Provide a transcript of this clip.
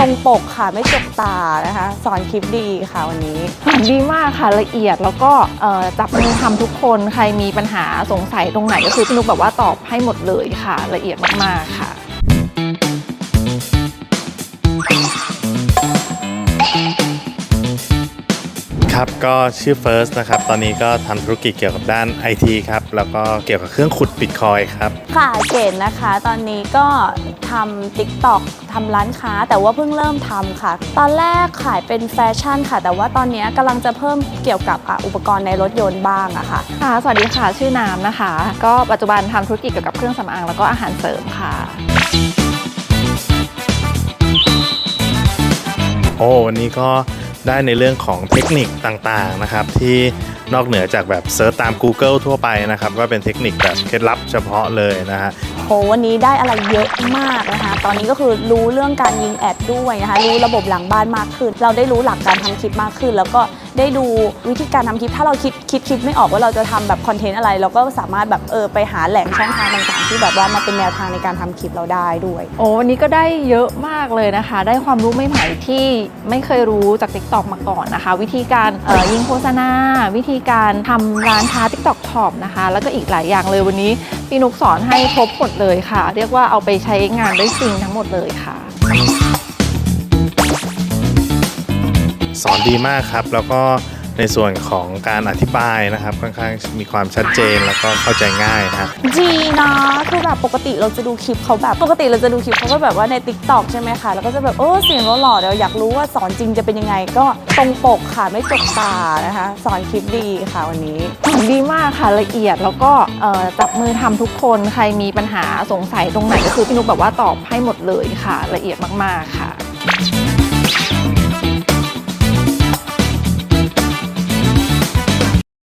ตรงปกค่ะไม่จกตานะคะ สอนคลิปดีค่ะวันนี้ ดีมากค่ะละเอียดแล้วก็เอ่อจับมือทำทุกคนใครมีปัญหาสงสัยตรงไหนก็คือพี่นุกแบบว่าตอบให้หมดเลยค่ะ ละเอียดมากๆค่ะ ครับก็ชื่อ First นะครับ ตอนนี้ก็ทำธุรกิจเกี่ยวกับด้าน IT ครับ แล้วก็เกี่ยวกับเครื่องขุดบิตคอยครับ ค่ะเกณฑ์นะคะ ตอนนี้ก็ทำ TikTok ทำร้านค้า แต่ว่าเพิ่งเริ่มทำค่ะ ตอนแรกขายเป็นแฟชั่นค่ะ แต่ว่าตอนนี้กำลังจะเพิ่มเกี่ยวกับอะอุปกรณ์ในรถยนต์บ้างอะค่ะ ค่ะสวัสดีค่ะ ชื่อน้ำนะคะ ก็ปัจจุบันทำธุรกิจเกี่ยวกับเครื่องสำอางแล้วก็อาหารเสริมค่ะ โอ้วันนี้ก็ ได้ในเรื่องของเทคนิคต่างๆนะครับ ที่นอกเหนือจากแบบเซิร์ชตาม Google ทั่วไปนะครับ ก็เป็นเทคนิคแบบเคล็ดลับเฉพาะเลยนะฮะโหวันนี้ได้อะไรเยอะมากนะคะ ตอนนี้ก็คือรู้เรื่องการยิงแอดด้วยนะคะ รู้ระบบหลังบ้านมากขึ้น เราได้รู้หลักการทำคลิปมากขึ้น แล้วก็ได้ดูวิธีการทำคลิป ถ้าเราคิดคิดคิดไม่ออกว่าเราจะทำแบบคอนเทนต์อะไร เราก็สามารถแบบเออไปหาแหล่งช่องทางต่างๆ ที่แบบว่ามาเป็นแนวทางในการทำคลิปเราได้ด้วย โอ้วันนี้ก็ได้เยอะมากเลยนะคะ ได้ความรู้ใหม่ๆที่ไม่เคยรู้จาก TikTok มาก่อนนะคะ วิธีการเอ่อยิงโฆษณา วิธีการทำร้านค้า TikTok Shop นะคะ แล้วก็อีกหลายอย่างเลยวันนี้พี่นุกสอนให้ครบหมดเลยค่ะ เรียกว่าเอาไปใช้งานได้จริงทั้งหมดเลยค่ะ สอนดีมากครับ แล้วก็ในส่วนของการอธิบายนะครับ ค่อนข้างมีความชัดเจนแล้วก็เข้าใจง่ายนะดีนะคือแบบปกติเราจะดูคลิปเขาแบบปกติเราจะดูคลิปเขาก็แบบว่าใน t ิ k t o k ใช่ไหมคะแล้วก็จะแบบเออเสียงหล่อๆเดี๋ยวอยากรู้ว่าสอนจริงจะเป็นยังไง ก็ตรงปกค่ะไม่จกตานะคะ สอนคลิปดีค่ะวันนี้สอนดีมากค่ะละเอียดแล้วก็เอ่อจับมือทำทุกคนใครมีปัญหาสงสัยตรงไหนก็คือพี่นุกแบบว่าตอบให้หมดเลยค่ะ ละเอียดมากๆค่ะ